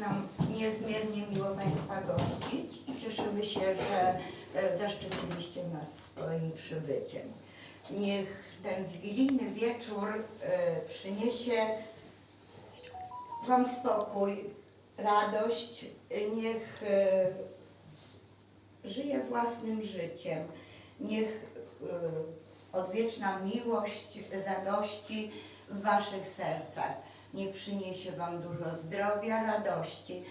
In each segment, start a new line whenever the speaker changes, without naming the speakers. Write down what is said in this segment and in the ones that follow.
nam niezmiernie miło Państwa gościć i cieszymy się, że e, zaszczyciliście nas swoim przybyciem. Niech ten wigilijny wieczór e, przyniesie Wam spokój, radość, niech e, żyje własnym życiem, niech odwieczna miłość zagości w Waszych sercach. Niech przyniesie Wam dużo zdrowia, radości,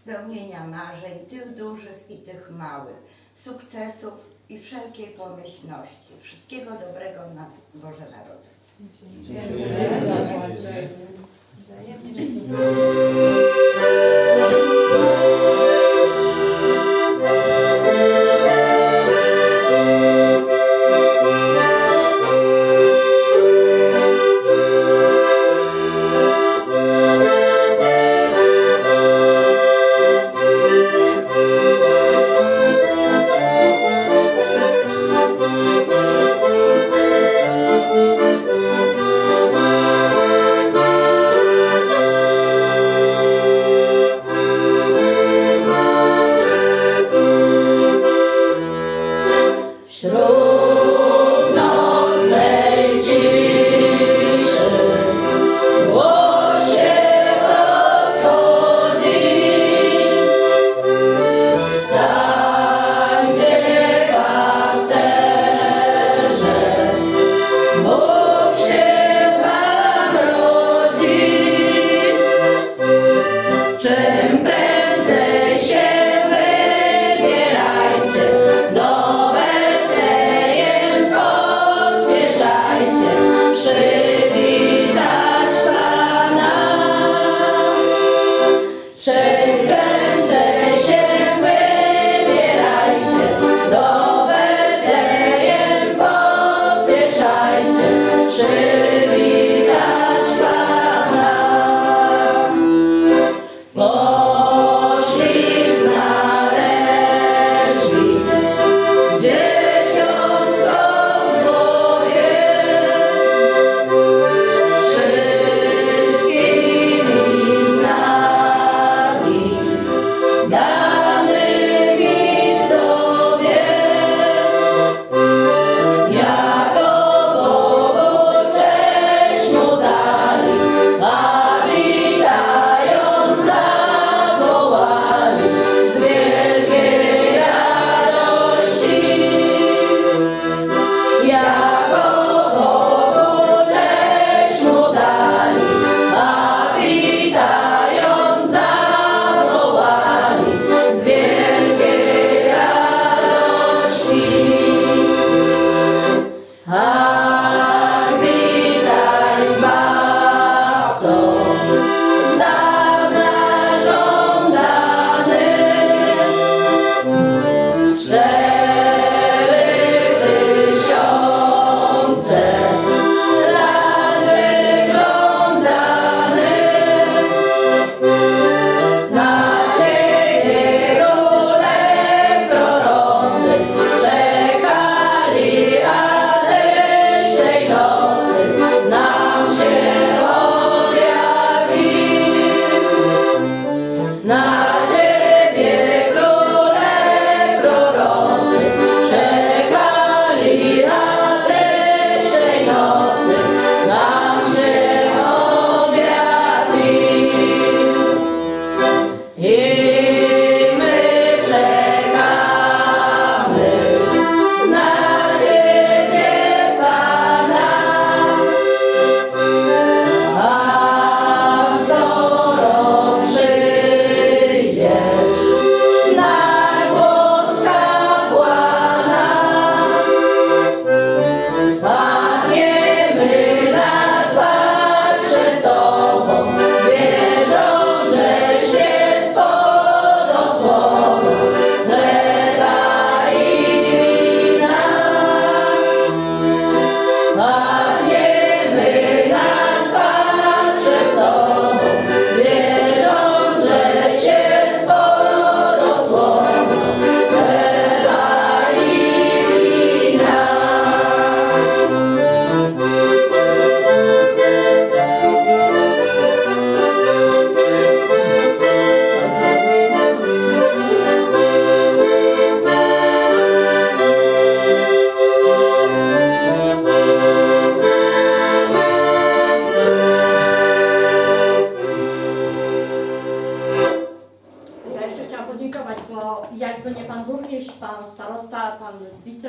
spełnienia marzeń, tych dużych i tych małych, sukcesów i wszelkiej pomyślności. Wszystkiego dobrego na Boże Narodzenie.
Wśród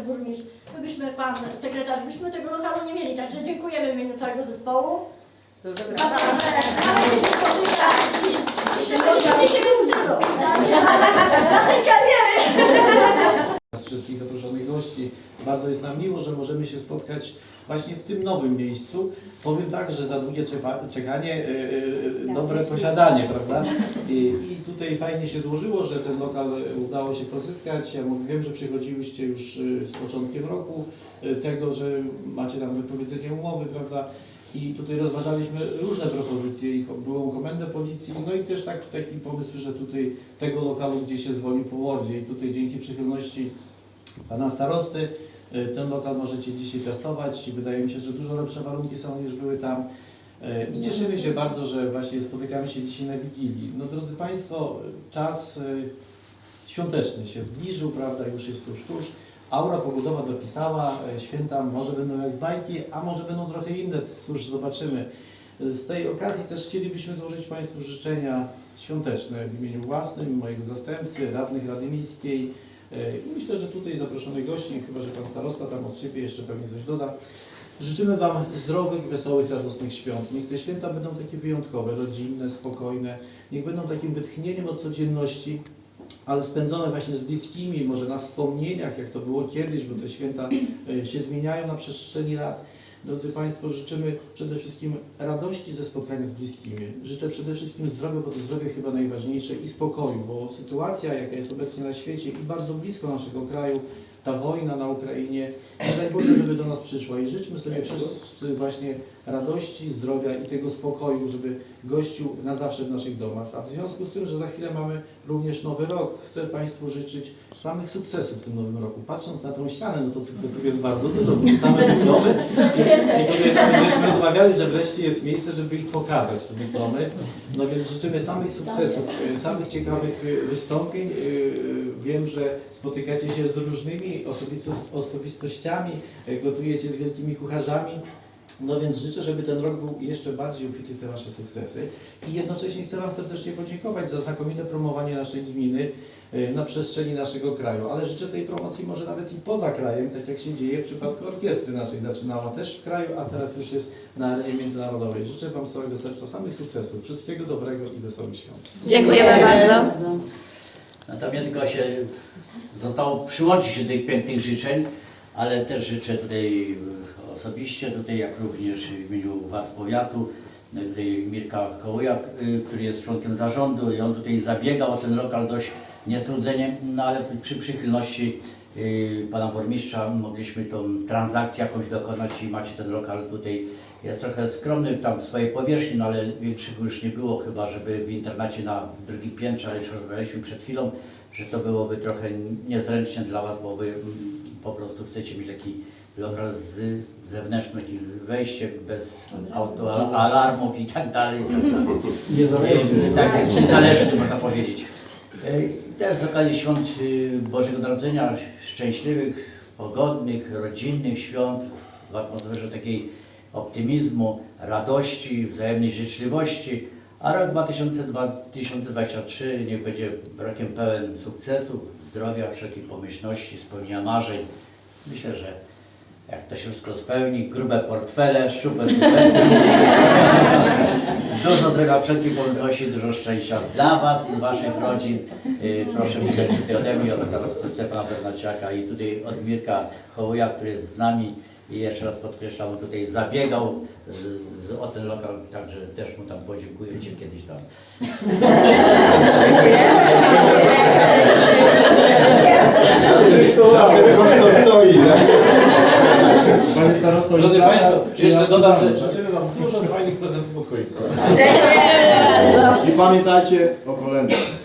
wiceburmistrz, my byśmy, pan sekretarz, byśmy tego lokalu nie mieli. Także dziękujemy w imieniu całego zespołu. I, się. Naszej kariery.
z wszystkich zaproszonych gości. Bardzo jest nam miło, że możemy się spotkać właśnie w tym nowym miejscu. Powiem tak, że za długie czekanie, yy, yy, dobre posiadanie, prawda? I, I tutaj fajnie się złożyło, że ten lokal udało się pozyskać. Ja wiem, że przychodziłyście już yy, z początkiem roku yy, tego, że macie tam wypowiedzenie umowy, prawda? I tutaj rozważaliśmy różne propozycje i byłą komendę policji, no i też tak, taki pomysł, że tutaj tego lokalu, gdzie się zwolnił po Łodzie i tutaj dzięki przychylności Pana Starosty y, ten lokal możecie dzisiaj testować i wydaje mi się, że dużo lepsze warunki są niż były tam. Y, I cieszymy się bardzo, że właśnie spotykamy się dzisiaj na Wigilii. No drodzy Państwo, czas y, świąteczny się zbliżył, prawda, już jest tuż, tuż. Aura pogodowa dopisała, y, święta może będą jak z bajki, a może będą trochę inne, cóż, zobaczymy. Z tej okazji też chcielibyśmy złożyć Państwu życzenia świąteczne w imieniu własnym, mojego zastępcy, radnych Rady Miejskiej. Myślę, że tutaj zaproszonych gości, chyba że Pan Starosta tam od siebie jeszcze pewnie coś doda. Życzymy Wam zdrowych, wesołych, radosnych świąt. Niech te święta będą takie wyjątkowe, rodzinne, spokojne. Niech będą takim wytchnieniem od codzienności, ale spędzone właśnie z bliskimi, może na wspomnieniach, jak to było kiedyś, bo te święta e, się zmieniają na przestrzeni lat. Drodzy Państwo, życzymy przede wszystkim radości ze spotkania z bliskimi. Życzę przede wszystkim zdrowia, bo to zdrowie chyba najważniejsze i spokoju, bo sytuacja, jaka jest obecnie na świecie i bardzo blisko naszego kraju, ta wojna na Ukrainie, nie daj Boże, żeby do nas przyszła i życzmy sobie wszyscy właśnie radości, zdrowia i tego spokoju, żeby gościł na zawsze w naszych domach. A w związku z tym, że za chwilę mamy również nowy rok, chcę Państwu życzyć samych sukcesów w tym nowym roku. Patrząc na tą ścianę, no to sukcesów jest bardzo dużo, bo same dyplomy. I tutaj rozmawiali, że wreszcie jest miejsce, żeby ich pokazać, te dyplomy. No więc życzymy samych sukcesów, samych ciekawych wystąpień. Wiem, że spotykacie się z różnymi osobistościami, gotujecie z wielkimi kucharzami. No więc życzę, żeby ten rok był jeszcze bardziej obfity w te Wasze sukcesy. I jednocześnie chcę Wam serdecznie podziękować za znakomite promowanie naszej gminy y, na przestrzeni naszego kraju. Ale życzę tej promocji może nawet i poza krajem, tak jak się dzieje w przypadku orkiestry naszej. Zaczynała też w kraju, a teraz już jest na arenie międzynarodowej. Życzę Wam z całego serca samych sukcesów, wszystkiego dobrego i wesołych świąt.
Dziękujemy bardzo.
Natomiast tylko się zostało przyłączyć się do tych pięknych życzeń, ale też życzę tutaj e, osobiście, tutaj jak również w imieniu władz powiatu, tutaj Mirka Kołujak, e, który jest członkiem zarządu i on tutaj zabiegał o ten lokal dość nietrudzeniem, no ale przy przychylności e, pana burmistrza mogliśmy tą transakcję jakąś dokonać i macie ten lokal tutaj. Jest trochę skromny tam w swojej powierzchni, no ale większego już nie było, chyba żeby w internacie na drugim piętrze, ale już rozmawialiśmy przed chwilą, że to byłoby trochę niezręcznie dla Was, bo Wy mm, po prostu chcecie mieć taki lokal z zewnętrznym takim wejście bez auto, alarmów i tak dalej. Nie, tak, jest niezależny można powiedzieć. E, i Też z okazji świąt y, Bożego Narodzenia, szczęśliwych, pogodnych, rodzinnych świąt, w atmosferze takiej optymizmu, radości, wzajemnej życzliwości, a rok 2023 niech będzie rokiem pełen sukcesów, zdrowia, wszelkich pomyślności, spełnienia marzeń. Myślę, że jak to się wszystko spełni, grube portfele, szczupłe subwencje, dużo droga wszelkich pomyślności, dużo szczęścia dla Was i Waszych rodzin. Yy, Proszę przyjąć tutaj ode mnie, od starosty Stefana Bernaciaka i tutaj od Mirka Hołuja, który jest z nami i jeszcze raz podkreślam, tutaj zabiegał z, o ten lokal, także też mu tam podziękuję Cię kiedyś tam.
Prosto stoi, tak? Panie starosto,
Drodzy
jest
Państwo,
zasad
jeszcze dodam, że
sprzyjający,
życzymy Wam dużo fajnych prezentów od choinki.
tak? I pamiętajcie o kolędach.